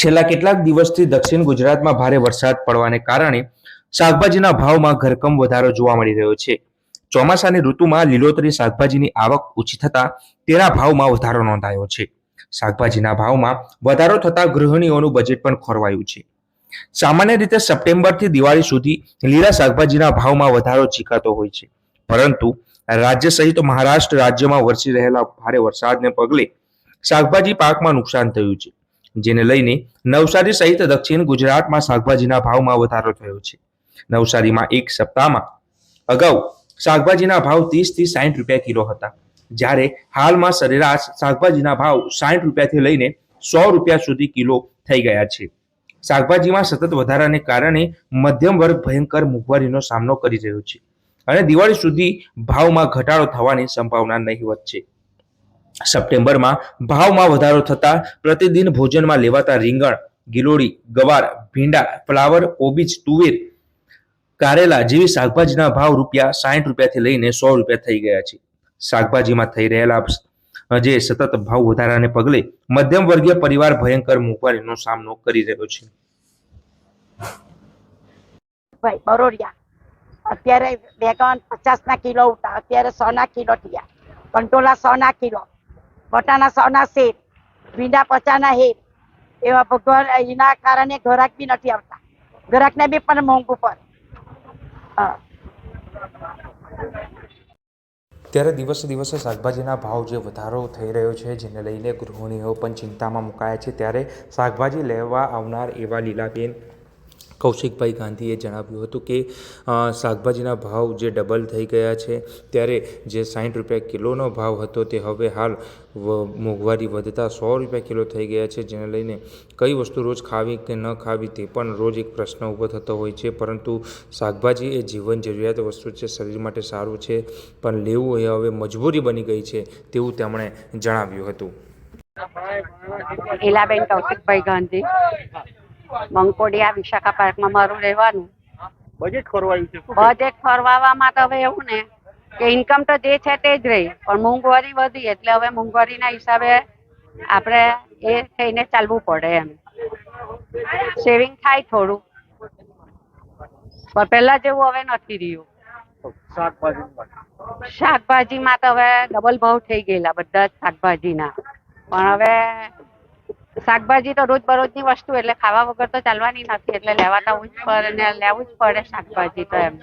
છેલ્લા કેટલાક દિવસથી દક્ષિણ ગુજરાતમાં ભારે વરસાદ પડવાને કારણે શાકભાજીના ભાવમાં ઘરકમ વધારો જોવા મળી રહ્યો છે. ચોમાસાની ઋતુમાં લીલોતરી શાકભાજીની આવક ઓછી થતા તેના ભાવમાં વધારો નોંધાયો છે. શાકભાજીના ભાવમાં વધારો થતા ગૃહિણીઓનું બજેટ પણ ખોરવાયું છે. સામાન્ય રીતે સપ્ટેમ્બરથી દિવાળી સુધી લીલા શાકભાજીના ભાવમાં વધારો ચીકાતો હોય છે. પરંતુ રાજ્ય સહિત મહારાષ્ટ્ર રાજ્યમાં વરસી રહેલા ભારે વરસાદને પગલે શાકભાજી પાકમાં નુકસાન થયું છે. જેને લઈને નવસારી સહિત દક્ષિણ ગુજરાતમાં શાકભાજીના ભાવમાં વધારો થયો છે. નવસારીમાં એક સપ્તાહમાં અગાઉ શાકભાજીના ભાવ ત્રીસથી સાઠ રૂપિયા કિલો હતા. જ્યારે હાલમાં સરેરાશ શાકભાજીના ભાવ સાઠ રૂપિયાથી લઈને સો રૂપિયા સુધી કિલો થઈ ગયા છે. શાકભાજીમાં સતત વધારાને કારણે મધ્યમ વર્ગ ભયંકર મોંઘવારીનો સામનો કરી રહ્યો છે અને દિવાળી સુધી ભાવમાં ઘટાડો થવાની સંભાવના નહીવત છે. સપ્ટેમ્બરમાં ભાવમાં વધારો થતા પ્રતિદિન ભોજનમાં લેવાતા રીંગણ, ગિલોડી, ગવાર, ભીંડા, ફ્લાવર કોબીજ તુવેર, કારેલા જેવી શાકભાજીના ભાવ રૂપિયા સાઠ રૂપિયાથી લઈને સો રૂપિયા થઈ ગયા છે. શાકભાજીમાં થઈ રહેલા જે સતત ભાવ વધારાને પગલે મધ્યમ વર્ગીય પરિવાર ભયંકર મોંઘવારીનો સામનો કરી રહ્યો છે. ભાઈ, બરોડિયા. અત્યારે બેગન પચાસ ના કિલો ઉઠા, અત્યારે સો ના કિલો થયા. કંટોલા સો ના કિલો. બટાના સૌના શેર, ભીંડા પચાસ ના એવા ભગવાન એના કારણે ઘરાક બી નથી આવતા. ઘરાકને બી પણ મોંઘું પડે ત્યારે દિવસે દિવસે શાકભાજીના ભાવ જે વધારો થઈ રહ્યો છે, જેને લઈને ગૃહિણીઓ પણ ચિંતામાં મુકાયા છે, ત્યારે શાકભાજી લેવા આવનાર એવા લીલાબેન કૌશિકભાઈ ગાંધીએ જણાવ્યું હતું કે શાકભાજીના ભાવ જે ડબલ થઈ ગયા છે, ત્યારે જે સાઠ રૂપિયા કિલોનો ભાવ હતો તે હવે હાલ મોંઘવારી વધતા સો રૂપિયા કિલો થઈ ગયા છે, જેને લઈને કઈ વસ્તુ રોજ ખાવી કે ન ખાવી તે પણ રોજ એક પ્રશ્ન ઊભો થતો હોય છે, પરંતુ શાકભાજી એ જીવન જરૂરિયાત વસ્તુ છે, શરીર માટે સારું છે, પણ લેવું એ હવે મજબૂરી બની ગઈ છે તેવું તેમણે જણાવ્યું હતું. ગાંધી. મંકોડિયા વિશાખા પાર્કમાં મારું રહેવાનું. બજેટ ખોરવાયું છે બજેટ ફરવામાં તો હવે એવું ને કે ઇન્કમ તો જે છે તે જ રહી પણ મોંઘવારી વધી એટલે હવે મોંઘવારીના હિસાબે આપણે એ થઈને ચાલવું પડે એમ. સેવિંગ થાય થોડું પણ પહેલા જેવું હવે નથી રહ્યું. શાકભાજીમાં શાકભાજીમાં તો હવે ડબલ ભાવ થઈ ગયેલા બધા જ શાકભાજીના. પણ હવે શાકભાજી તો રોજ બરોજની વસ્તુ એટલે ખાવા વગર તો ચાલવાની નથી, એટલે લેવા જ પડે ને લેવું જ પડે શાકભાજી તો એમ.